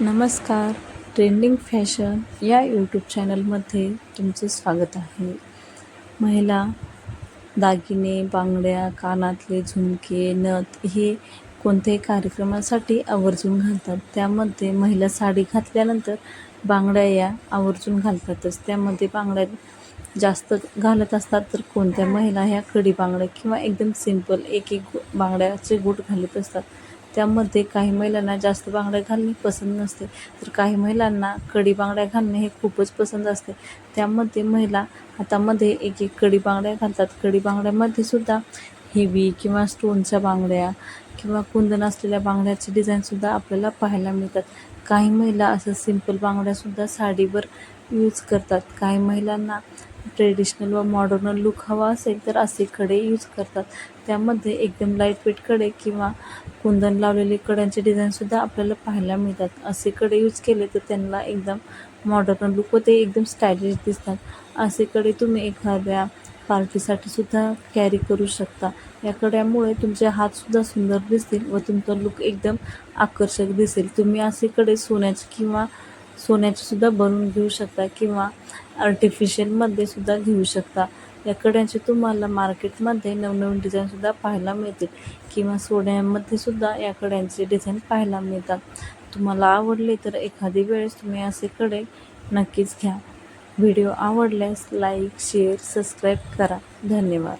नमस्कार. Trending fashion या YouTube चॅनलमध्ये तुमचे स्वागत आहे. महिला दागिने बांगड्या कानातले झुमके नथ हे कोणत्याही कार्यक्रमासाठी आवर्जून घालतात. त्यामध्ये महिला साडी घातल्यानंतर बांगड्या या आवर्जून घालतातच. त्यामध्ये बांगड्या जास्त घालत असतात तर कोणत्या महिला ह्या कडी बांगड्या किंवा एकदम सिंपल एक एक बांगड्याचे गुट घालत असतात. त्यामध्ये काही महिलांना जास्त बांगड्या घालणे पसंत नसते. तर काही महिलांना कडी बांगड्या घालणे हे खूपच पसंत असते. त्यामध्ये महिला हातामध्ये एक एक कडी बांगड्या घालतात. कडी बांगड्यामध्ये सुद्धा हेवी किंवा स्टोनच्या बांगड्या किंवा कुंदन असलेल्या बांगड्याचे डिझाईनसुद्धा आपल्याला पाहायला मिळतात. काही महिला असं सिंपल बांगड्यासुद्धा साडीवर यूज करतात. काही महिलांना ट्रेडिशनल व मॉडर्न लुक हवा असेल तर असे कडे यूज करतात. त्यामध्ये एकदम लाइट वेटकडे किंवा कुंदन लावलेले कड्यांचे डिझाईनसुद्धा आपल्याला पाहायला मिळतात. असे कडे यूज केले तर त्यांना एकदम मॉडर्न लुक व ते एकदम स्टायलिश दिसतात. असे कडे तुम्ही एखाद्या पार्टीसाठी सुद्धा कॅरी करू शकता. या कड्यामुळे तुमचे हातसुद्धा सुंदर दिसतील व तुमचा लुक एकदम आकर्षक दिसेल. तुम्ही असे कडे सोन्याचे किंवा सोन्याचेसुद्धा बनवून घेऊ शकता किंवा आर्टिफिशियलमध्ये सुद्धा घेऊ शकता. या कड्यांचे तुम्हाला मार्केटमध्ये नवनवीन डिझाईनसुद्धा पाहायला मिळतील किंवा सोन्यामध्ये सुद्धा या कड्यांचे डिझाईन पाहायला मिळतात. तुम्हाला आवडले तर एखादी वेळेस तुम्ही असे कडे नक्कीच घ्या. व्हिडिओ आवडल्यास लाईक शेअर सबस्क्राईब करा. धन्यवाद.